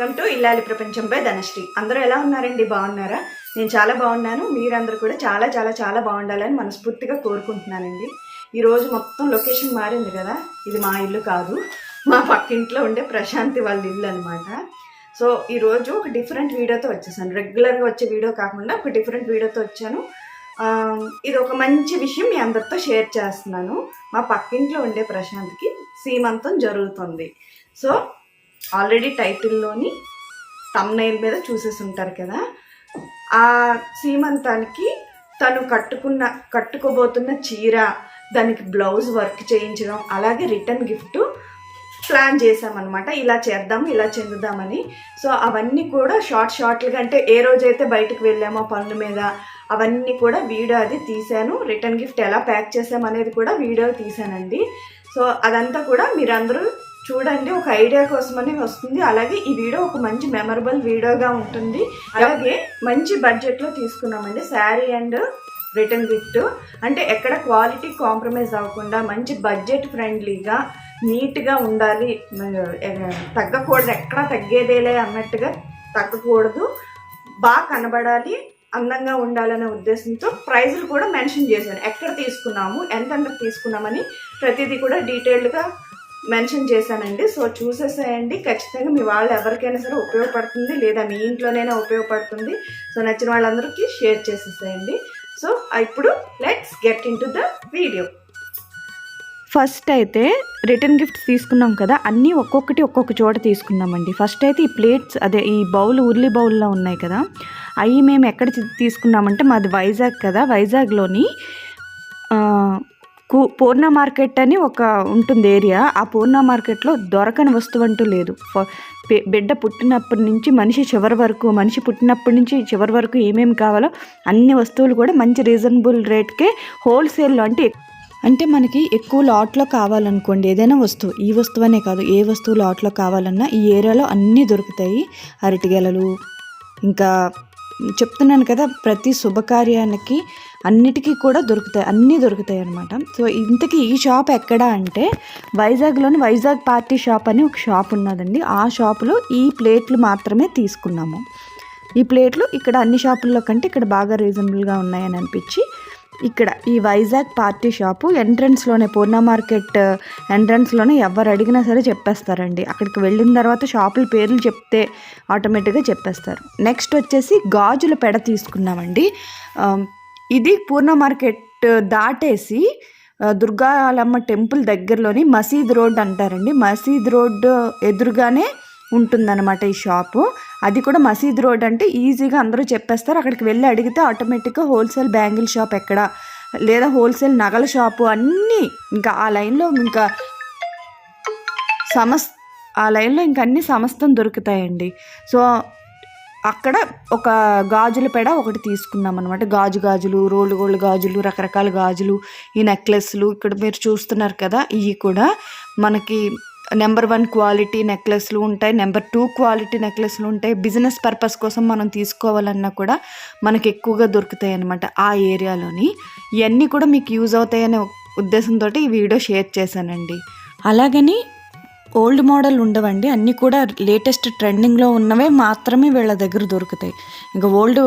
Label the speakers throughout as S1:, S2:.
S1: Welcome to ఇల్లాలి ప్రపంచం by Dhanashree. అందరూ ఎలా ఉన్నారండి? బాగున్నారా? నేను చాలా బాగున్నాను. మీరందరూ కూడా చాలా చాలా చాలా బాగుండాలని మనస్ఫూర్తిగా కోరుకుంటున్నానండి. ఈరోజు మొత్తం లొకేషన్ మారింది కదా? ఇది మా ఇల్లు కాదు. మా పక్కింట్లో ఉండే ప్రశాంతి వాళ్ళ ఇల్లు అనమాట సో ఈరోజు ఒక డిఫరెంట్ వీడియోతో వచ్చేసాను. రెగ్యులర్గా వచ్చే వీడియో కాకుండా ఒక డిఫరెంట్ వీడియోతో వచ్చాను. ఇది ఒక మంచి విషయం మీ అందరితో షేర్ చేస్తున్నాను. మా పక్కింట్లో ఉండే ప్రశాంత్కి సీమంతం జరుగుతుంది. సో ఆల్రెడీ టైటిల్లోని తమ్నైల్ మీద చూసేసి ఉంటారు కదా. ఆ సీమంతానికి తను కట్టుకున్న కట్టుకోబోతున్న చీర దానికి బ్లౌజ్ వర్క్ చేయించడం అలాగే రిటర్న్ గిఫ్ట్ ప్లాన్ చేసామన్నమాట ఇలా చేద్దాం ఇలా చెందుదామని. సో అవన్నీ కూడా షార్ట్ షార్ట్లుగా అంటే ఏ రోజైతే బయటకు వెళ్ళామో పనుల మీద అవన్నీ కూడా వీడియో అది తీశాను. రిటర్న్ గిఫ్ట్ ఎలా ప్యాక్ చేసాం అనేది కూడా వీడియో తీశానండి. సో అదంతా కూడా మీరందరూ చూడండి ఒక ఐడియా కోసమని వస్తుంది. అలాగే ఈ వీడియో ఒక మంచి మెమరబుల్ వీడియోగా ఉంటుంది. అలాగే మంచి బడ్జెట్లో తీసుకున్నామండి. Sari and return gift. అంటే ఎక్కడ క్వాలిటీ కాంప్రమైజ్ అవ్వకుండా మంచి బడ్జెట్ ఫ్రెండ్లీగా నీట్గా ఉండాలి. తగ్గకూడదు. ఎక్కడ తగ్గేదేలే అన్నట్టుగా తగ్గకూడదు. బాగా కనబడాలి అందంగా ఉండాలనే ఉద్దేశంతో ప్రైజులు కూడా మెన్షన్ చేశాను ఎక్కడ తీసుకున్నాము ఎంత తీసుకున్నామని ప్రతిదీ కూడా డీటెయిల్డ్గా మెన్షన్ చేశానండి. సో చూసేసేయండి. ఖచ్చితంగా మీ వాళ్ళు ఎవరికైనా సరే ఉపయోగపడుతుంది. లేదా మీ ఇంట్లోనైనా ఉపయోగపడుతుంది. సో నచ్చిన వాళ్ళందరికీ షేర్ చేసేసేయండి. సో ఇప్పుడు let's get into the video
S2: first అయితే రిటర్న్ గిఫ్ట్స్ తీసుకున్నాం కదా. అన్నీ ఒక్కొక్కటి ఒక్కొక్క చోట తీసుకున్నామండి. ఫస్ట్ అయితే ఈ ప్లేట్స్ అదే ఈ బౌల్ ఉర్లీ బౌల్లో ఉన్నాయి కదా. అవి మేము ఎక్కడ తీసుకున్నామంటే మాది వైజాగ్ కదా. వైజాగ్లోని కు పూర్ణ మార్కెట్ అని ఒక ఉంటుంది ఏరియా. ఆ పూర్ణ మార్కెట్లో దొరకని వస్తువు అంటూ లేదు బిడ్డ పుట్టినప్పటి నుంచి మనిషి చివరి వరకు మనిషి పుట్టినప్పటి నుంచి చివరి వరకు ఏమేమి కావాలో అన్ని వస్తువులు కూడా మంచి రీజనబుల్ రేట్కే హోల్సేల్లో అంటే అంటే మనకి ఎక్కువ లాట్లో కావాలనుకోండి. ఏదైనా వస్తువు ఈ వస్తువు అనే కాదు ఏ వస్తువు లాట్లో కావాలన్నా ఈ ఏరియాలో అన్నీ దొరుకుతాయి. అరటిగెలలు ఇంకా చెప్తున్నాను కదా ప్రతి శుభకార్యానికి అన్నిటికీ కూడా దొరుకుతాయి అన్నీ దొరుకుతాయి అనమాట సో ఇంతకీ ఈ షాప్ ఎక్కడ అంటే వైజాగ్లోని వైజాగ్ పార్టీ షాప్ అని ఒక షాప్ ఉన్నదండి. ఆ షాపులో ఈ ప్లేట్లు మాత్రమే తీసుకున్నాము. ఈ ప్లేట్లు ఇక్కడ అన్ని షాపుల్లో కంటే ఇక్కడ బాగా రీజనబుల్గా ఉన్నాయని అనిపించి ఇక్కడ ఈ వైజాగ్ పార్టీ షాపు ఎంట్రన్స్లోనే పూర్ణ మార్కెట్ ఎంట్రన్స్లోనే ఎవరు అడిగినా సరే చెప్పేస్తారండి. అక్కడికి వెళ్ళిన తర్వాత షాపుల పేర్లు చెప్తే ఆటోమేటిక్గా చెప్పేస్తారు. నెక్స్ట్ వచ్చేసి గాజుల పెడ తీసుకున్నామండి. ఇది పూర్ణ మార్కెట్ దాటేసి దుర్గాలమ్మ టెంపుల్ దగ్గరలోని మసీద్ రోడ్ అంటారండి. మసీద్ రోడ్ ఎదురుగానే ఉంటుందన్నమాట ఈ షాపు. అది కూడా మసీద్ రోడ్ అంటే ఈజీగా అందరూ చెప్పేస్తారు. అక్కడికి వెళ్ళి అడిగితే ఆటోమేటిక్గా హోల్సేల్ బ్యాంగిల్ షాప్ ఎక్కడ లేదా హోల్సేల్ నగల షాపు అన్నీ ఇంకా ఆ లైన్లో ఇంకా సమస్ ఆ లైన్లో ఇంకా అన్ని సమస్తం దొరుకుతాయండి. సో అక్కడ ఒక గాజుల పెడ ఒకటి తీసుకున్నాం అనమాట గాజు గాజులు రోలు గోల్డ్ గాజులు రకరకాల గాజులు ఈ నెక్లెస్లు ఇక్కడ మీరు చూస్తున్నారు కదా ఇవి కూడా మనకి నెంబర్ వన్ క్వాలిటీ నెక్లెస్లు ఉంటాయి నెంబర్ టూ క్వాలిటీ నెక్లెస్లు ఉంటాయి. బిజినెస్ పర్పస్ కోసం మనం తీసుకోవాలన్నా కూడా మనకి ఎక్కువగా దొరుకుతాయి అనమాట ఆ ఏరియాలోని. ఇవన్నీ కూడా మీకు యూజ్ అవుతాయనే ఉద్దేశంతో ఈ వీడియో షేర్ చేశానండి. అలాగని ఓల్డ్ మోడల్ ఉండవండి. అన్నీ కూడా లేటెస్ట్ ట్రెండింగ్లో ఉన్నవే మాత్రమే వీళ్ళ దగ్గర దొరుకుతాయి. ఇంకా ఓల్డ్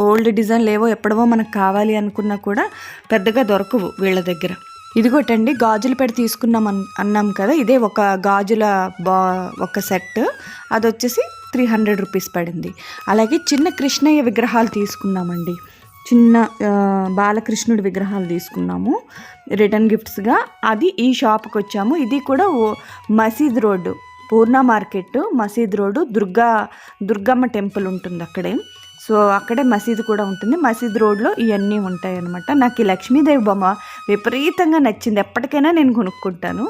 S2: ఓల్డ్ డిజైన్లు ఏవో ఎప్పుడవో మనకు కావాలి అనుకున్నా కూడా పెద్దగా దొరకవు వీళ్ళ దగ్గర. ఇదిగోటండి గాజులు పెట్టి తీసుకున్నాం అన్ అన్నాం కదా ఇదే ఒక గాజుల బా ఒక సెట్. అది వచ్చేసి త్రీ హండ్రెడ్ రూపీస్ పడింది. అలాగే చిన్న కృష్ణయ్య విగ్రహాలు తీసుకున్నామండి. చిన్న బాలకృష్ణుడి విగ్రహాలు తీసుకున్నాము రిటర్న్ గిఫ్ట్స్గా. అది ఈ షాప్కి వచ్చాము ఇది కూడా ఓ మసీద్ రోడ్డు పూర్ణ మార్కెట్ మసీద్ రోడ్డు దుర్గా దుర్గమ్మ టెంపుల్ ఉంటుంది అక్కడే. సో అక్కడే మసీద్ కూడా ఉంటుంది. మసీద్ రోడ్లో ఇవన్నీ ఉంటాయి అనమాట నాకు ఈ లక్ష్మీదేవి బొమ్మ విపరీతంగా నచ్చింది. ఎప్పటికైనా నేను కొనుక్కుంటాను.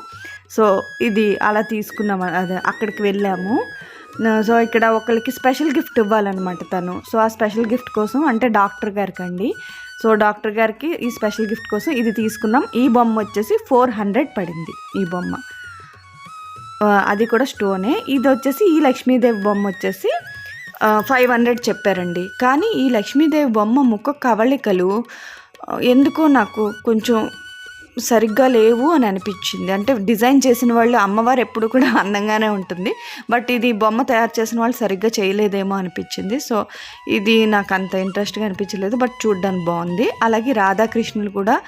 S2: సో ఇది అలా తీసుకున్నాము. అదే అక్కడికి వెళ్ళాము. సో ఇక్కడ ఒకరికి స్పెషల్ గిఫ్ట్ ఇవ్వాలన్నమాట తను. సో ఆ స్పెషల్ గిఫ్ట్ కోసం అంటే డాక్టర్ గారికి అండి సో డాక్టర్ గారికి ఈ స్పెషల్ గిఫ్ట్ కోసం ఇది తీసుకున్నాం. ఈ బొమ్మ వచ్చేసి ఫోర్ హండ్రెడ్ పడింది ఈ బొమ్మ. అది కూడా స్టోనే. ఇది వచ్చేసి ఈ లక్ష్మీదేవి బొమ్మ వచ్చేసి ఫైవ్ హండ్రెడ్ చెప్పారండి. కానీ ఈ లక్ష్మీదేవి బొమ్మ ముఖ కవళికలు ఎందుకో నాకు కొంచెం సరిగ్గా లేవు అని అనిపించింది. అంటే డిజైన్ చేసిన వాళ్ళు అమ్మవారు ఎప్పుడు కూడా అందంగానే ఉంటుంది. బట్ ఇది బొమ్మ తయారు చేసిన వాళ్ళు సరిగ్గా చేయలేదేమో అనిపించింది. సో ఇది నాకు అంత ఇంట్రెస్ట్గా అనిపించలేదు. బట్ చూడ్డానికి బాగుంది. అలాగే రాధాకృష్ణులు కూడా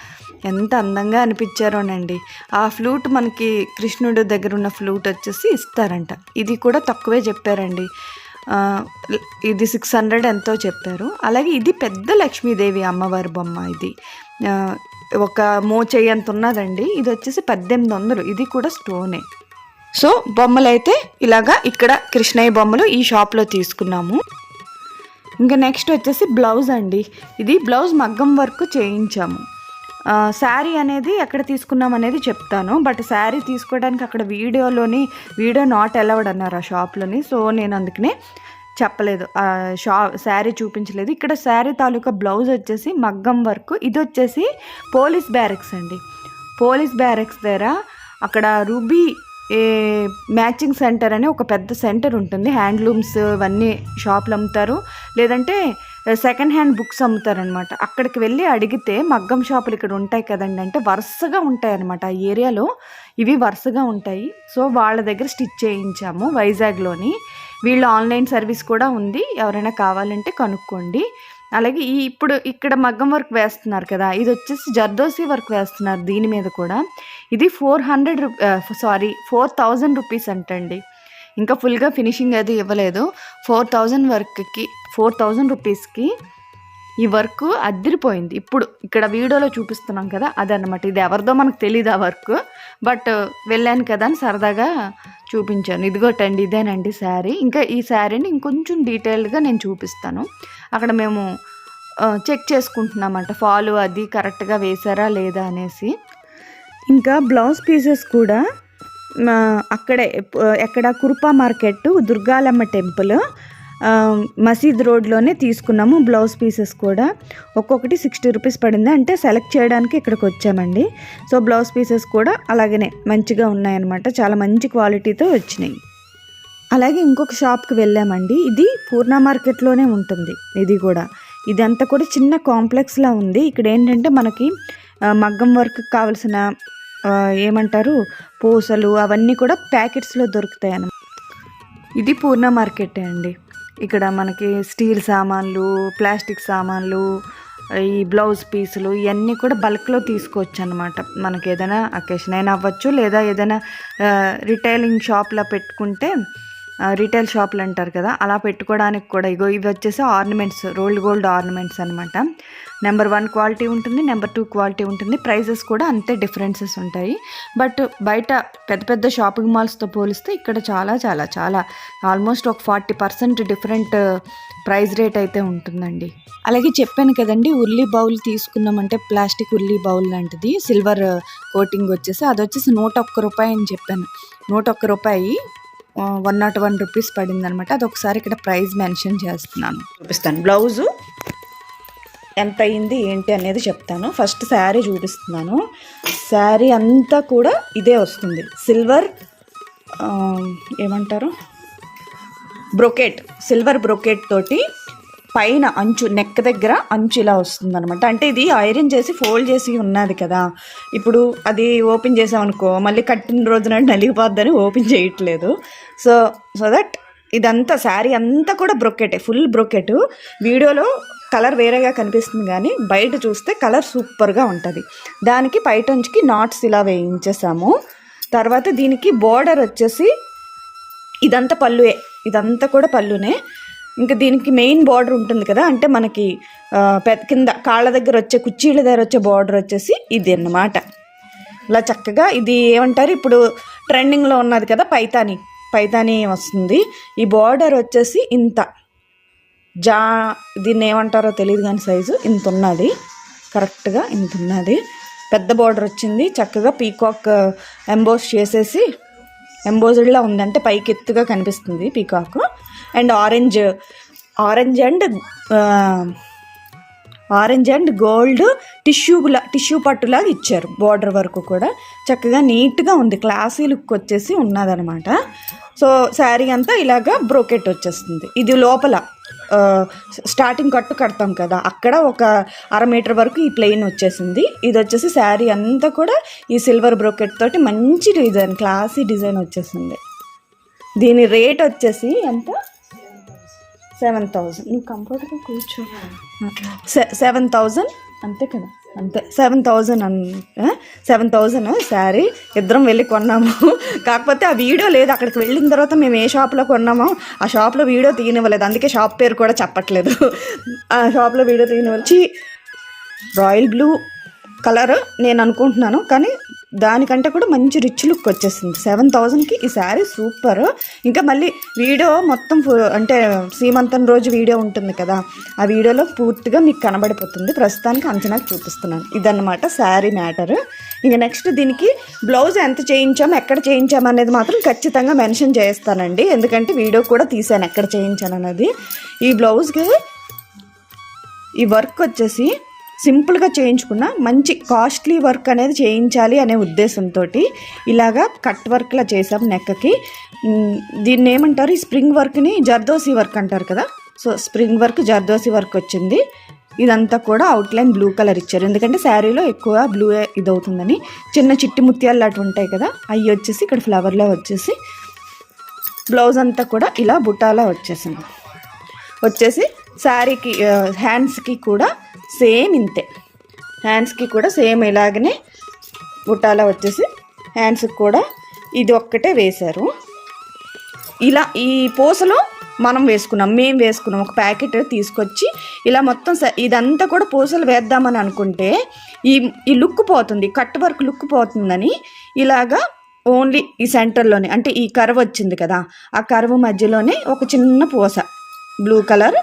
S2: ఎంత అందంగా అనిపించారోనండి ఆ ఫ్లూట్ మనకి కృష్ణుడి దగ్గర ఉన్న ఫ్లూట్ వచ్చేసి ఇస్తారంట. ఇది కూడా తక్కువే చెప్పారండి. ఇది సిక్స్ హండ్రెడ్ ఎంతో చెప్పారు. అలాగే ఇది పెద్ద లక్ష్మీదేవి అమ్మవారి బొమ్మ ఇది. ఒక మోచేయి అంత ఉన్నదండి. ఇది వచ్చేసి పద్దెనిమిది వందలు. ఇది కూడా స్టోనే. సో బొమ్మలు అయితే ఇలాగా ఇక్కడ కృష్ణయ్య బొమ్మలు ఈ షాప్లో తీసుకున్నాము. ఇంకా నెక్స్ట్ వచ్చేసి బ్లౌజ్ అండి. ఇది బ్లౌజ్ మగ్గం వర్క్ చేయించాము. శారీ అనేది ఎక్కడ తీసుకున్నాం అనేది చెప్తాను. బట్ శారీ తీసుకోవడానికి అక్కడ వీడియోలోని వీడియో నాట్ అలౌడ్ అన్నారు ఆ షాప్లోని. సో నేను అందుకనే చెప్పలేదు. షా శారీ చూపించలేదు. ఇక్కడ శారీ తాలూకా బ్లౌజ్ వచ్చేసి మగ్గం వర్క్. ఇది వచ్చేసి పోలీస్ బ్యారెక్స్ అండి. పోలీస్ బ్యారెక్స్ దగ్గర అక్కడ రూబీ ఏ మ్యాచింగ్ సెంటర్ అని ఒక పెద్ద సెంటర్ ఉంటుంది. హ్యాండ్లూమ్స్ ఇవన్నీ షాపులు అమ్ముతారు. లేదంటే సెకండ్ హ్యాండ్ బుక్స్ అమ్ముతారనమాట. అక్కడికి వెళ్ళి అడిగితే మగ్గం షాపులు ఇక్కడ ఉంటాయి కదండి అంటే వరుసగా ఉంటాయి అనమాట ఆ ఏరియాలో ఇవి వరుసగా ఉంటాయి. సో వాళ్ళ దగ్గర స్టిచ్ చేయించాము వైజాగ్లోని. వీళ్ళు ఆన్లైన్ సర్వీస్ కూడా ఉంది. ఎవరైనా కావాలంటే కనుక్కోండి. అలాగే ఈ ఇప్పుడు ఇక్కడ మగ్గం వర్క్ వేస్తున్నారు కదా ఇది వచ్చేసి జర్దోసి వర్క్ వేస్తున్నారు దీని మీద కూడా. ఇది four hundred sorry four thousand rupees అంటండి. ఇంకా ఫుల్గా ఫినిషింగ్ అది ఇవ్వలేదు. ఫోర్ థౌజండ్ వర్క్కి ఫోర్ థౌజండ్ రూపీస్కి ఈ వర్క్ అద్దరిపోయింది. ఇప్పుడు ఇక్కడ వీడియోలో చూపిస్తున్నాం కదా అదనమాట ఇది ఎవరిదో మనకు తెలియదు ఆ వర్క్ బట్ వెళ్ళాను కదా అని సరదాగా చూపించాను. ఇదిగోటండి ఇదేనండి శారీ. ఇంకా ఈ శారీని ఇంకొంచెం డీటెయిల్డ్గా నేను చూపిస్తాను. అక్కడ మేము చెక్ చేసుకుంటున్నామంట. ఫాలు అది కరెక్ట్గా వేసారా లేదా అనేసి. ఇంకా బ్లౌజ్ పీసెస్ కూడా అక్కడే ఎక్కడ కుర్పా మార్కెట్ దుర్గాలమ్మ టెంపుల్ మసీద్ రోడ్లోనే తీసుకున్నాము బ్లౌజ్ పీసెస్ కూడా. ఒక్కొక్కటి సిక్స్టీ రూపీస్ పడింది. అంటే సెలెక్ట్ చేయడానికి ఇక్కడికి వచ్చామండి. సో బ్లౌజ్ పీసెస్ కూడా అలాగనే మంచిగా ఉన్నాయన్నమాట. చాలా మంచి క్వాలిటీతో వచ్చినాయి. అలాగే ఇంకొక షాప్కి వెళ్ళామండి. ఇది పూర్ణ మార్కెట్లోనే ఉంటుంది. ఇది కూడా. ఇదంతా కూడా చిన్న కాంప్లెక్స్లా ఉంది. ఇక్కడ ఏంటంటే మనకి మగ్గం వర్క్ కావాల్సిన ఏమంటారు పూసలు అవన్నీ కూడా ప్యాకెట్స్లో దొరుకుతాయి అన్నమాట ఇది పూర్ణ మార్కెటే అండి. ఇక్కడ మనకి స్టీల్ సామాన్లు ప్లాస్టిక్ సామాన్లు ఈ బ్లౌజ్ పీసులు ఇవన్నీ కూడా బల్క్లో తీసుకోవచ్చు అనమాట మనకి ఏదైనా అకేషన్ అయినా అవ్వచ్చు లేదా ఏదైనా రిటైలింగ్ షాప్లో పెట్టుకుంటే రిటైల్ షాపులు అంటారు కదా అలా పెట్టుకోవడానికి కూడా ఇగో ఇవి వచ్చేసి ఆర్నమెంట్స్ రోల్డ్ గోల్డ్ ఆర్నమెంట్స్ అనమాట నెంబర్ వన్ క్వాలిటీ ఉంటుంది నెంబర్ టూ క్వాలిటీ ఉంటుంది. ప్రైజెస్ కూడా అంతే డిఫరెన్సెస్ ఉంటాయి. బట్ బయట పెద్ద పెద్ద షాపింగ్ మాల్స్తో పోలిస్తే ఇక్కడ చాలా చాలా చాలా ఆల్మోస్ట్ ఒక forty percent different price rate అయితే ఉంటుందండి. అలాగే చెప్పాను కదండి ఉల్లి బౌల్ తీసుకున్నామంటే ప్లాస్టిక్ ఉల్లి బౌల్ లాంటిది. సిల్వర్ కోటింగ్ వచ్చేసి అది వచ్చేసి నూట ఒక్క రూపాయి అని చెప్పాను. నూట ఒక్క రూపాయి వన్ నాట్ వన్ రూపీస్ పడింది అనమాట అది ఒకసారి ఇక్కడ ప్రైస్ మెన్షన్ చేస్తున్నాను.
S1: చూపిస్తాను. బ్లౌజు ఎంత అయింది ఏంటి అనేది చెప్తాను. ఫస్ట్ శారీ చూపిస్తున్నాను. శారీ అంతా కూడా ఇదే వస్తుంది. సిల్వర్ ఏమంటారు? బ్రొకెట్. సిల్వర్ బ్రొకెట్ తోటి పైన అంచు నెక్ దగ్గర అంచు ఇలా వస్తుంది అనమాట అంటే ఇది ఐరన్ చేసి ఫోల్డ్ చేసి ఉన్నది కదా. ఇప్పుడు అది ఓపెన్ చేసామనుకో మళ్ళీ కట్టిన రోజున నలిగిపోద్దని ఓపెన్ చేయట్లేదు. సో సో దట్ ఇదంతా శారీ అంతా కూడా బ్రొకెటే ఫుల్ బ్రొకెట్. వీడియోలో కలర్ వేరేగా కనిపిస్తుంది కానీ బయట చూస్తే కలర్ సూపర్గా ఉంటుంది. దానికి పైటంచుకి నాట్స్ ఇలా వేయించేసాము. తర్వాత దీనికి బోర్డర్ వచ్చేసి ఇదంతా పళ్ళుయే ఇదంతా కూడా పళ్ళునే. ఇంకా దీనికి మెయిన్ బార్డర్ ఉంటుంది కదా అంటే మనకి పెద్ద కింద కాళ్ళ దగ్గర వచ్చే కుర్చీల దగ్గర వచ్చే బార్డర్ వచ్చేసి ఇది అన్నమాట. ఇలా చక్కగా ఇది ఏమంటారు ఇప్పుడు ట్రెండింగ్లో ఉన్నది కదా పైతాని. పైతాని వస్తుంది. ఈ బార్డర్ వచ్చేసి ఇంత. జా దీన్ని ఏమంటారో తెలియదు కానీ సైజు ఇంత ఉన్నది. కరెక్ట్గా ఇంత ఉన్నది. పెద్ద బార్డర్ వచ్చింది. చక్కగా పీకాక్ ఎంబోస్ uh, చేసేసి ఎంబోజ్డ్లా ఉందంటే పైకి ఎత్తుగా కనిపిస్తుంది peacock and orange orange and orange and gold టిష్యూలా tissue పట్టులాగా ఇచ్చారు బార్డర్ వరకు కూడా. చక్కగా నీట్గా ఉంది. క్లాసీ లుక్ వచ్చేసి ఉన్నదనమాట సో శారీ అంతా ఇలాగా బ్రోకెట్ వచ్చేస్తుంది. ఇది లోపల.
S2: స్టార్టింగ్ కట్టు కడతాం కదా అక్కడ ఒక అర మీటర్ వరకు ఈ ప్లెయిన్ వచ్చేసింది. ఇది వచ్చేసి శారీ అంతా కూడా ఈ సిల్వర్ బ్రోకెట్ తోటి మంచి డిజైన్ క్లాసీ డిజైన్ వచ్చేసింది. దీని రేట్ వచ్చేసి ఎంత? సెవెన్ థౌజండ్ నువ్వు కంఫర్ట్గా కూర్చో. సెవెన్ థౌజండ్ అంతే కదా. అంతే. సెవెన్ థౌజండ్ అన్ సెవెన్ థౌజండ్ శారీ ఇద్దరం వెళ్ళి కొన్నాము. కాకపోతే ఆ వీడియో లేదు. అక్కడికి వెళ్ళిన తర్వాత మేము ఏ షాప్లో కొన్నామో ఆ షాప్లో వీడియో తీయనివ్వలేదు. అందుకే షాప్ పేరు కూడా చెప్పట్లేదు. ఆ షాప్లో వీడియో తీయనివ్వచ్చి రాయల్ బ్లూ కలర్ నేను అనుకుంటున్నాను. కానీ దానికంటే కూడా మంచి రిచ్ లుక్ వచ్చేసింది. సెవెన్ థౌజండ్కి ఈ శారీ సూపర్ ఇంకా మళ్ళీ వీడియో మొత్తం అంటే సీమంతం రోజు వీడియో ఉంటుంది కదా ఆ వీడియోలో పూర్తిగా మీకు కనబడిపోతుంది. ప్రస్తుతానికి అంచనాకు చూపిస్తున్నాను. ఇదన్నమాట శారీ మ్యాటర్ ఇంకా నెక్స్ట్ దీనికి బ్లౌజ్ ఎంత చేయించాం ఎక్కడ చేయించాం అనేది మాత్రం ఖచ్చితంగా మెన్షన్ చేస్తానండి. ఎందుకంటే వీడియో కూడా తీసాను ఎక్కడ చేయించాను అనేది. ఈ బ్లౌజ్కి ఈ వర్క్ వచ్చేసి సింపుల్గా చేయించుకున్న మంచి కాస్ట్లీ వర్క్ అనేది చేయించాలి అనే ఉద్దేశంతో ఇలాగా కట్ వర్క్లా చేసాం నెక్కకి. దీన్ని ఏమంటారు? ఈ స్ప్రింగ్ వర్క్ని జర్దోసి వర్క్ అంటారు కదా? So spring work zardozi work వచ్చింది. ఇదంతా కూడా అవుట్లైన్ బ్లూ కలర్ ఇచ్చారు. ఎందుకంటే శారీలో ఎక్కువ బ్లూ ఇది అవుతుందని చిన్న చిట్టి ముత్యాలు లాంటివి ఉంటాయి కదా? అవి వచ్చేసి ఇక్కడ ఫ్లవర్లో వచ్చేసి బ్లౌజ్ అంతా కూడా ఇలా బుటాలా వచ్చేసింది. వచ్చేసి శారీకి హ్యాండ్స్కి కూడా సేమ్ ఇంతే. హ్యాండ్స్కి కూడా సేమ్ ఇలాగనే బుట్టాల వచ్చేసి హ్యాండ్స్కి కూడా ఇది ఒక్కటే వేశారు. ఇలా ఈ పూసలో మనం వేసుకున్నాం మేము వేసుకున్నాం. ఒక ప్యాకెట్ తీసుకొచ్చి ఇలా మొత్తం ఇదంతా కూడా పూసలు వేద్దామని అనుకుంటే ఈ ఈ లుక్ పోతుంది కట్ వర్క్ లుక్ పోతుందని ఇలాగా ఓన్లీ ఈ సెంటర్లోనే అంటే ఈ కర్వ్ వచ్చింది కదా ఆ కర్వ్ మధ్యలోనే ఒక చిన్న పూస బ్లూ కలర్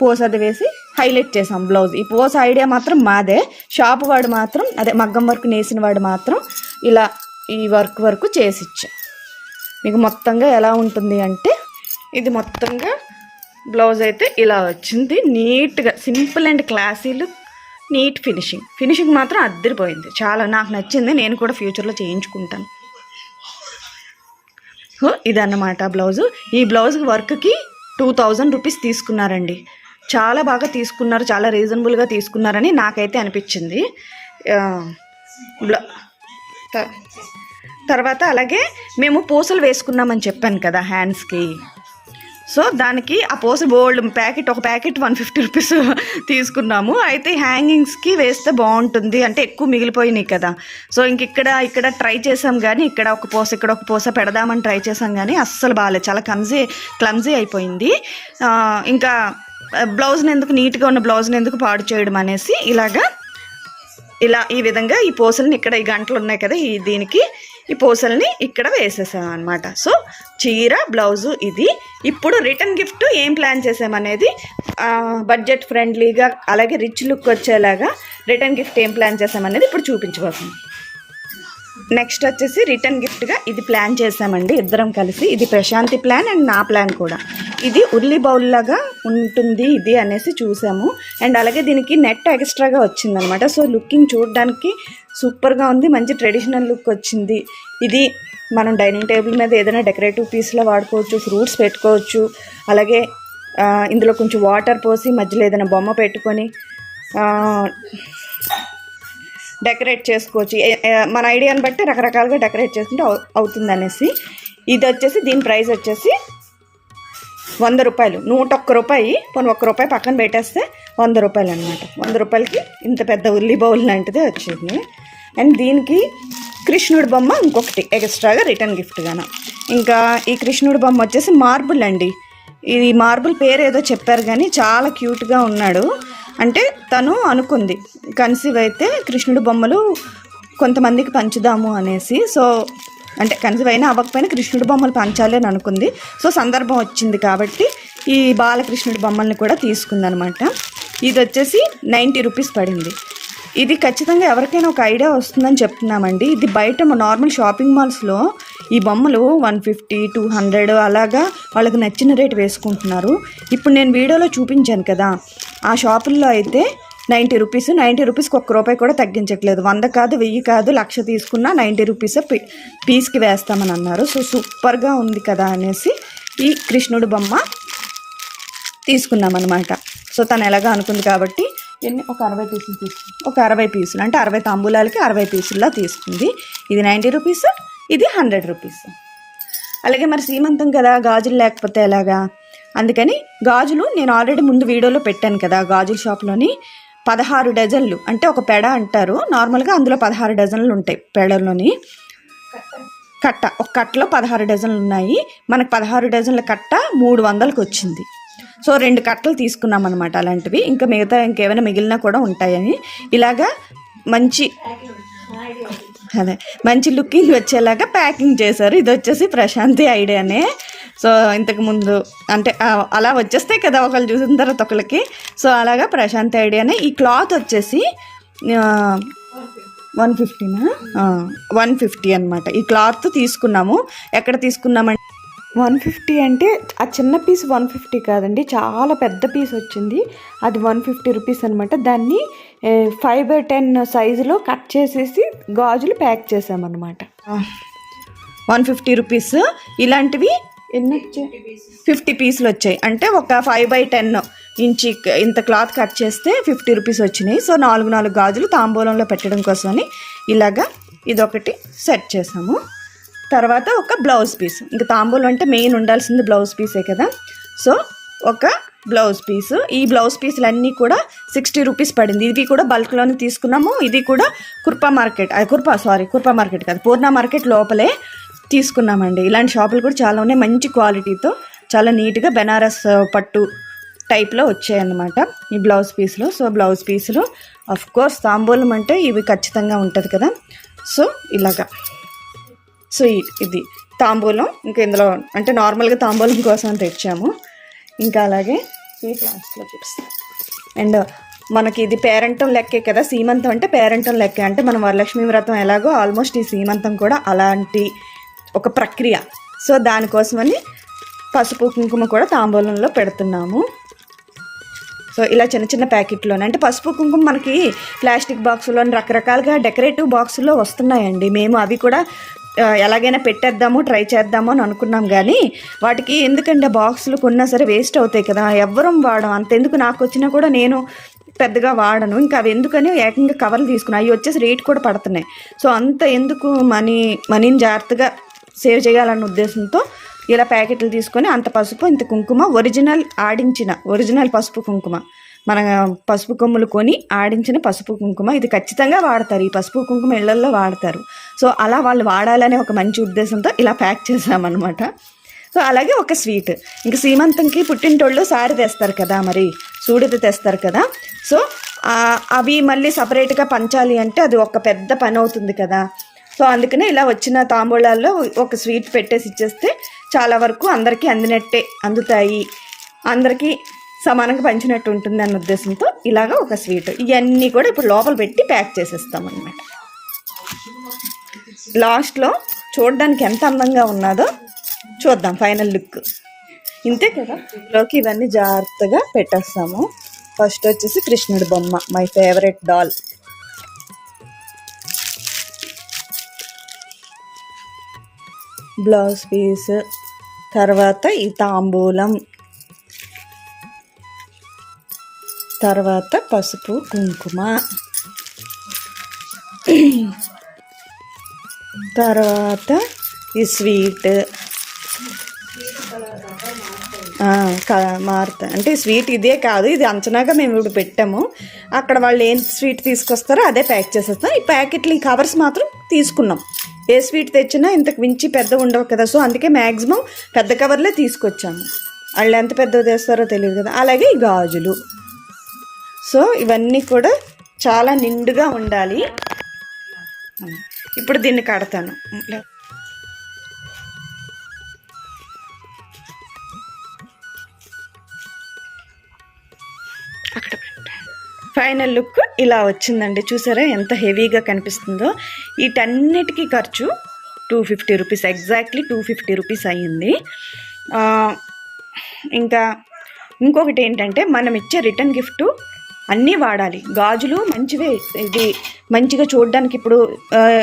S2: పూసది వేసి హైలైట్ చేసాం బ్లౌజ్. ఈ పోస్ ఐడియా మాత్రం మాదే. షాప్ వాడు మాత్రం అదే మగ్గం వర్క్ నేసిన వాడు మాత్రం ఇలా ఈ వర్క్ వరకు చేసిచ్చా. మీకు మొత్తంగా ఎలా ఉంటుంది అంటే ఇది మొత్తంగా బ్లౌజ్ అయితే ఇలా వచ్చింది. నీట్గా simple and classy look neat finishing. Finishing మాత్రం అద్దరిపోయింది. చాలా నాకు నచ్చింది. నేను కూడా ఫ్యూచర్లో చేయించుకుంటాను. ఇదన్నమాట బ్లౌజు. ఈ బ్లౌజ్ వర్క్కి టూ థౌజండ్ రూపీస్ తీసుకున్నారండి. చాలా బాగా తీసుకున్నారు చాలా రీజనబుల్గా తీసుకున్నారని నాకైతే అనిపించింది. తర్వాత అలాగే మేము పూసలు వేసుకున్నామని చెప్పాను కదా హ్యాండ్స్కి సో దానికి ఆ పూస బోల్డ్ ప్యాకెట్ ఒక ప్యాకెట్ వన్ ఫిఫ్టీ రూపీస్ తీసుకున్నాము. అయితే హ్యాంగింగ్స్కి వేస్తే బాగుంటుంది అంటే ఎక్కువ మిగిలిపోయినాయి కదా. సో ఇంక ఇక్కడ ఇక్కడ ట్రై చేసాం కానీ ఇక్కడ ఒక పూస ఇక్కడ ఒక పూస పెడదామని ట్రై చేసాం కానీ అస్సలు బాగాలేదు. చాలా క్లమ్జీ క్లమ్జీ అయిపోయింది. ఇంకా బ్లౌజ్ని ఎందుకు నీట్గా ఉన్న బ్లౌజ్ని ఎందుకు పాడు చేయడం అనేసి ఇలాగా ఇలా ఈ విధంగా ఈ పూసల్ని ఇక్కడ ఈ గంటలు ఉన్నాయి కదా ఈ దీనికి ఈ పూసల్ని ఇక్కడ వేసేసాం అనమాట సో చీర బ్లౌజు ఇది. ఇప్పుడు రిటర్న్ గిఫ్ట్ ఏం ప్లాన్ చేసామనేది బడ్జెట్ ఫ్రెండ్లీగా అలాగే రిచ్ లుక్ వచ్చేలాగా రిటర్న్ గిఫ్ట్ ఏం ప్లాన్ చేసామనేది ఇప్పుడు చూపించబోతున్నాం. నెక్స్ట్ వచ్చేసి రిటర్న్ గిఫ్ట్గా ఇది ప్లాన్ చేసామండి ఇద్దరం కలిసి ఇది ప్రశాంతి ప్లాన్ అండ్ నా ప్లాన్ కూడా. ఇది ఉల్లి బౌల్ లాగా ఉంటుంది ఇది అనేసి చూసాము. అండ్ అలాగే దీనికి నెట్ ఎక్స్ట్రాగా వచ్చిందనమాట. సో లుకింగ్ చూడడానికి సూపర్గా ఉంది. మంచి ట్రెడిషనల్ లుక్ వచ్చింది. ఇది మనం డైనింగ్ టేబుల్ మీద ఏదైనా డెకరేటివ్ పీస్లో వాడుకోవచ్చు ఫ్రూట్స్ పెట్టుకోవచ్చు. అలాగే ఇందులో కొంచెం వాటర్ పోసి మధ్యలో ఏదైనా బొమ్మ పెట్టుకొని డెకరేట్ చేసుకోవచ్చు. మన ఐడియాని బట్టి రకరకాలుగా డెకరేట్ చేసుకుంటే అవుతుంది అనేసి ఇది వచ్చేసి దీని ప్రైస్ వచ్చేసి వంద రూపాయలు. నూట ఒక్క రూపాయి. పోనీ ఒక్క రూపాయి పక్కన పెట్టేస్తే వంద రూపాయలు అనమాట వంద రూపాయలకి ఇంత పెద్ద ఉల్లి బౌల్ లాంటిదే వచ్చింది. అండ్ దీనికి కృష్ణుడి బొమ్మ ఇంకొకటి ఎక్స్ట్రాగా రిటర్న్ గిఫ్ట్గాను ఇంకా ఈ కృష్ణుడి బొమ్మ వచ్చేసి మార్బుల్ అండి. ఈ మార్బుల్ పేరు ఏదో చెప్పారు కానీ చాలా క్యూట్గా ఉన్నాడు. అంటే తను అనుకుంది కన్సీవ్ అయితే కృష్ణుడు బొమ్మలు కొంతమందికి పంచుదాము అనేసి. సో అంటే కన్సీవ్ అయినా అవ్వకపోయినా కృష్ణుడి బొమ్మలు పంచాలి అని అనుకుంది. సో సందర్భం వచ్చింది కాబట్టి ఈ బాలకృష్ణుడి బొమ్మల్ని కూడా తీసుకుందనమాట. ఇది వచ్చేసి నైంటీ రూపీస్ పడింది. ఇది ఖచ్చితంగా ఎవరికైనా ఒక ఐడియా వస్తుందని చెప్తున్నామండి. ఇది బయట నార్మల్ షాపింగ్ మాల్స్లో ఈ బొమ్మలు వన్ ఫిఫ్టీ టూ హండ్రెడ్ అలాగా వాళ్ళకి నచ్చిన రేట్ వేసుకుంటున్నారు. ఇప్పుడు నేను వీడియోలో చూపించాను కదా ఆ షాపుల్లో అయితే నైంటీ రూపీస్ నైంటీ రూపీస్కి ఒక్క రూపాయి కూడా తగ్గించట్లేదు. వంద కాదు వెయ్యి కాదు లక్ష తీసుకున్నా నైంటీ రూపీస్ పీస్కి వేస్తామని అన్నారు. సో సూపర్గా ఉంది కదా అనేసి ఈ కృష్ణుడు బొమ్మ
S1: తీసుకున్నాం అనమాట సో తను ఎలాగో అనుకుంది కాబట్టి ఎన్ని ఒక అరవై పీసులు తీసుకుంది. ఒక అరవై పీసులు అంటే అరవై తాంబూలాలకి అరవై పీసుల్లా తీసుకుంది. ఇది నైంటీ రూపీస్ ఇది హండ్రెడ్ రూపీస్. అలాగే మరి సీమంతం కదా గాజులు లేకపోతే ఎలాగా? అందుకని గాజులు నేను ఆల్రెడీ ముందు వీడియోలో పెట్టాను కదా గాజుల షాప్లోని పదహారు డజన్లు. అంటే ఒక పెడ అంటారు నార్మల్గా అందులో పదహారు డజన్లు ఉంటాయి పెడలోని కట్ట ఒక కట్టలో పదహారు డజన్లు ఉన్నాయి. మనకు పదహారు డజన్ల కట్ట మూడు వందలకు వచ్చింది. సో రెండు కట్టలు తీసుకున్నాం అనమాట అలాంటివి. ఇంకా మిగతా ఇంకేమైనా మిగిలినా కూడా ఉంటాయని. ఇలాగా మంచి అదే మంచి లుకింగ్ వచ్చేలాగా ప్యాకింగ్ చేశారు. ఇది వచ్చేసి ప్రశాంతి ఐడియానే. సో ఇంతకు ముందు అంటే అలా వచ్చేస్తాయి కదా ఒకళ్ళు చూసిన తర్వాత ఒకళ్ళకి. సో అలాగా ప్రశాంతి ఐడియానే. ఈ క్లాత్ వచ్చేసి వన్ ఫిఫ్టీనా? వన్ ఫిఫ్టీ అనమాట ఈ క్లాత్ తీసుకున్నాము. ఎక్కడ తీసుకున్నామంటే
S2: వన్ ఫిఫ్టీ అంటే ఆ చిన్న పీస్ వన్ ఫిఫ్టీ కాదండి చాలా పెద్ద పీస్ వచ్చింది. అది వన్ ఫిఫ్టీ రూపీస్ అనమాట దాన్ని ఫైవ్ బై టెన్ సైజులో కట్ చేసేసి గాజులు ప్యాక్ చేసామన్నమాట.
S1: One fifty rupees. ఇలాంటివి ఎన్ని వచ్చాయి? ఫిఫ్టీ పీసులు వచ్చాయి. అంటే ఒక ఫైవ్ బై టెన్ ఇంచి ఇంత క్లాత్ కట్ చేస్తే ఫిఫ్టీ రూపీస్ వచ్చినాయి. సో నాలుగు నాలుగు గాజులు తాంబూలంలో పెట్టడం కోసమని ఇలాగా ఇదొకటి సెట్ చేసాము. తర్వాత ఒక బ్లౌజ్ పీస్. ఇంకా తాంబూలం అంటే మెయిన్ ఉండాల్సింది బ్లౌజ్ పీసే కదా. సో ఒక బ్లౌజ్ పీస్. ఈ బ్లౌజ్ పీసులన్నీ కూడా సిక్స్టీ రూపీస్ పడింది. ఇది కూడా బల్క్లోనే తీసుకున్నాము. ఇది కూడా కుర్పా మార్కెట్. అది కుర్పా సారీ కుర్పా మార్కెట్ కాదు. పూర్ణ మార్కెట్ లోపలే తీసుకున్నామండి. ఇలాంటి షాపులు కూడా చాలా ఉన్నాయి. మంచి క్వాలిటీతో చాలా నీట్గా బెనారస్ పట్టు టైప్లో వచ్చాయన్నమాట ఈ బ్లౌజ్ పీస్లో. సో బ్లౌజ్ పీసులు అఫ్ కోర్స్ తాంబూలం అంటే ఇవి ఖచ్చితంగా ఉంటుంది కదా. సో ఇలాగా. సో ఇది తాంబూలం ఇంకా ఇందులో అంటే నార్మల్గా తాంబూలం కోసం తెచ్చాము. ఇంకా అలాగే స్వీట్ లాస్ట్లో చూపిస్తాం. అండ్ మనకి ఇది పేరంటం లెక్కే కదా సీమంతం అంటే పేరంటం లెక్కే. అంటే మనం వరలక్ష్మి వ్రతం ఎలాగో ఆల్మోస్ట్ ఈ సీమంతం కూడా అలాంటి ఒక ప్రక్రియ. సో దానికోసమని పసుపు కుంకుమ కూడా తాంబూలంలో పెడుతున్నాము. సో ఇలా చిన్న చిన్న ప్యాకెట్లోనే. అంటే పసుపు కుంకుమ మనకి ప్లాస్టిక్ బాక్సులో రకరకాలుగా డెకరేటివ్ బాక్సుల్లో వస్తున్నాయండి. మేము అవి కూడా ఎలాగైనా పెట్టేద్దాము ట్రై చేద్దాము అని అనుకున్నాం కానీ వాటికి ఎందుకంటే బాక్సులు కొన్నా సరే వేస్ట్ అవుతాయి కదా. ఎవ్వరం వాడం. అంతెందుకు నాకు వచ్చినా కూడా నేను పెద్దగా వాడను. ఇంకా అవి ఎందుకని ఏకంగా కవర్లు తీసుకున్నాను అవి వచ్చేసి రేట్ కూడా పడుతున్నాయి. సో అంత ఎందుకు మనీ మనీని జాగ్రత్తగా సేవ్ చేయాలన్న ఉద్దేశంతో ఇలా ప్యాకెట్లు తీసుకొని అంత పసుపు ఇంత కుంకుమ ఒరిజినల్ ఆడించిన ఒరిజినల్ పసుపు కుంకుమ. మన పసుపు కొమ్ములు కొని ఆడించిన పసుపు కుంకుమ. ఇది ఖచ్చితంగా వాడతారు. ఈ పసుపు కుంకుమ ఇళ్ళల్లో వాడతారు. సో అలా వాళ్ళు వాడాలనే ఒక మంచి ఉద్దేశంతో ఇలా ప్యాక్ చేసామన్నమాట సో అలాగే ఒక స్వీట్. ఇంకా సీమంతంకి పుట్టింటోళ్ళు సారి తెస్తారు కదా మరి. సూడిది తెస్తారు కదా. సో అవి మళ్ళీ సపరేట్గా పంచాలి అంటే అది ఒక పెద్ద పని అవుతుంది కదా. సో అందుకనే ఇలా వచ్చిన తాంబూలాల్లో ఒక స్వీట్ పెట్టేసి ఇచ్చేస్తే చాలా వరకు అందరికీ అందినట్టే అందుతాయి. అందరికీ సమానంగా పంచినట్టు ఉంటుంది అన్న ఉద్దేశంతో ఇలాగ ఒక స్వీట్. ఇవన్నీ కూడా ఇప్పుడు లోపల పెట్టి ప్యాక్ చేసేస్తామన్నమాట లాస్ట్లో చూడడానికి ఎంత అందంగా ఉన్నదో చూద్దాం ఫైనల్ లుక్. ఇంతే కదా? ఇందులోకి ఇవన్నీ జాగ్రత్తగా పెట్టేస్తాము. ఫస్ట్ వచ్చేసి కృష్ణుడి బొమ్మ my favourite doll. Blouse piece తర్వాత ఈ తాంబూలం తర్వాత పసుపు కుంకుమ. తర్వాత ఈ స్వీట్. మారుతా. అంటే స్వీట్ ఇదే కాదు ఇది అంచనాగా మేము ఇప్పుడు పెట్టాము. అక్కడ వాళ్ళు ఏం స్వీట్ తీసుకొస్తారో అదే ప్యాక్ చేసేస్తాం. ఈ ప్యాకెట్లు ఈ కవర్స్ మాత్రం తీసుకున్నాం. ఏ స్వీట్ తెచ్చినా ఇంతకు మించి పెద్ద ఉండవు కదా. సో అందుకే మ్యాక్సిమం పెద్ద కవర్లే తీసుకొచ్చాము. వాళ్ళు ఎంత పెద్దవి తెస్తారో తెలియదు కదా. అలాగే ఈ గాజులు. సో ఇవన్నీ కూడా చాలా నిండుగా ఉండాలి. ఇప్పుడు దీన్ని కడతాను. అక్కడ ఫైనల్ లుక్ ఇలా వచ్చిందండి. చూసారా ఎంత హెవీగా కనిపిస్తుందో. వీటన్నిటికీ ఖర్చు two fifty rupees. Exactly two fifty rupees అయ్యింది. ఇంకా ఇంకొకటి ఏంటంటే మనం ఇచ్చే రిటర్న్ గిఫ్ట్
S2: అన్నీ వాడాలి. గాజులు మంచివే. ఇది మంచిగా చూడడానికి ఇప్పుడు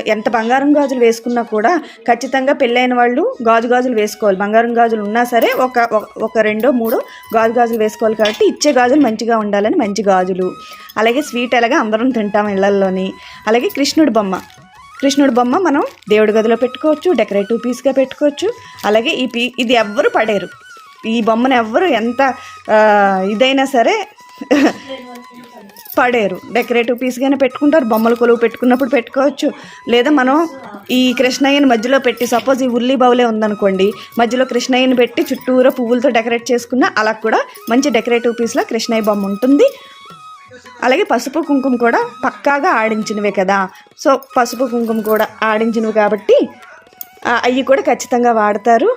S2: ఎంత బంగారం గాజులు వేసుకున్నా కూడా ఖచ్చితంగా పెళ్ళైన వాళ్ళు గాజు గాజులు వేసుకోవాలి. బంగారం గాజులు ఉన్నా సరే ఒక ఒక- రెండో మూడో గాజు గాజులు వేసుకోవాలి కాబట్టి ఇచ్చే గాజులు మంచిగా ఉండాలని మంచి గాజులు. అలాగే స్వీట్ ఎలాగా అందరం తింటాం ఇళ్ళల్లోని. అలాగే కృష్ణుడి బొమ్మ. కృష్ణుడి బొమ్మ మనం దేవుడి గదిలో పెట్టుకోవచ్చు డెకరేటివ్ పీస్గా పెట్టుకోవచ్చు. అలాగే ఈ పీ ఇది ఎవ్వరు పడేరు. ఈ బొమ్మను ఎవ్వరు ఎంత ఇదైనా సరే పడేరు. డెకరేటివ్ పీస్గానే పెట్టుకుంటారు. బొమ్మల కొలువు పెట్టుకున్నప్పుడు పెట్టుకోవచ్చు. లేదా మనం ఈ కృష్ణయ్యని మధ్యలో పెట్టి సపోజ్ ఈ ఉల్లి బౌలే ఉందనుకోండి మధ్యలో కృష్ణయ్యని పెట్టి చుట్టూరా పువ్వులతో డెకరేట్ చేసుకున్న అలా కూడా మంచి డెకరేటివ్ పీస్లో కృష్ణయ్య బొమ్మ ఉంటుంది. అలాగే పసుపు కుంకుమ కూడా పక్కాగా ఆడించినవే కదా. సో పసుపు కుంకుమ కూడా ఆడించినవి కాబట్టి అవి కూడా ఖచ్చితంగా వాడతారు.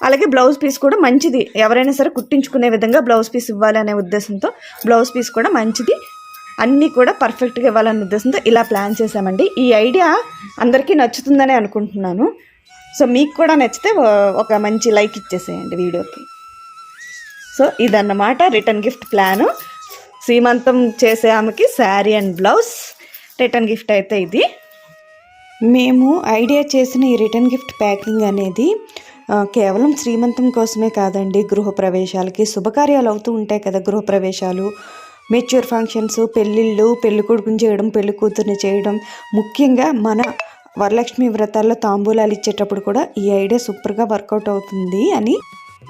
S2: అలాగే బ్లౌజ్ పీస్ కూడా మంచిది. ఎవరైనా సరే కుట్టించుకునే విధంగా బ్లౌజ్ పీస్ ఇవ్వాలి అనే ఉద్దేశంతో బ్లౌజ్ పీస్ కూడా మంచిది. అన్నీ కూడా పర్ఫెక్ట్గా ఇవ్వాలనే ఉద్దేశంతో ఇలా ప్లాన్ చేశామండి. ఈ ఐడియా అందరికీ నచ్చుతుందని అనుకుంటున్నాను. సో మీకు కూడా నచ్చితే ఒక మంచి లైక్ ఇచ్చేసేయండి వీడియోకి. సో ఇదన్నమాట రిటర్న్ గిఫ్ట్ ప్లాను సీమంతం చేసే ఆమెకి sari and blouse return gift అయితే ఇది. మేము ఐడియా చేసిన ఈ రిటర్న్ గిఫ్ట్ ప్యాకింగ్ అనేది కేవలం శ్రీమంతం కోసమే కాదండి గృహప్రవేశాలకి శుభకార్యాలు అవుతూ ఉంటాయి కదా గృహప్రవేశాలు. మెచ్యూర్ ఫంక్షన్స్ పెళ్ళిళ్ళు పెళ్ళి కొడుకుని చేయడం పెళ్ళి కూతుర్ని చేయడం. ముఖ్యంగా మన వరలక్ష్మి వ్రతాల్లో తాంబూలాలు ఇచ్చేటప్పుడు కూడా ఈ ఐడియా సూపర్గా వర్కౌట్ అవుతుంది అని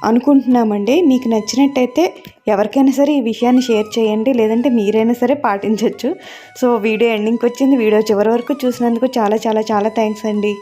S2: అనుకుంటున్నామండి. మీకు నచ్చినట్టయితే ఎవరికైనా సరే ఈ విషయాన్ని షేర్ చేయండి లేదంటే మీరైనా సరే పాటించవచ్చు సో వీడియో ఎండింగ్కి వచ్చింది వీడియో చివరి వరకు చూసినందుకు చాలా చాలా చాలా థ్యాంక్స్ అండి.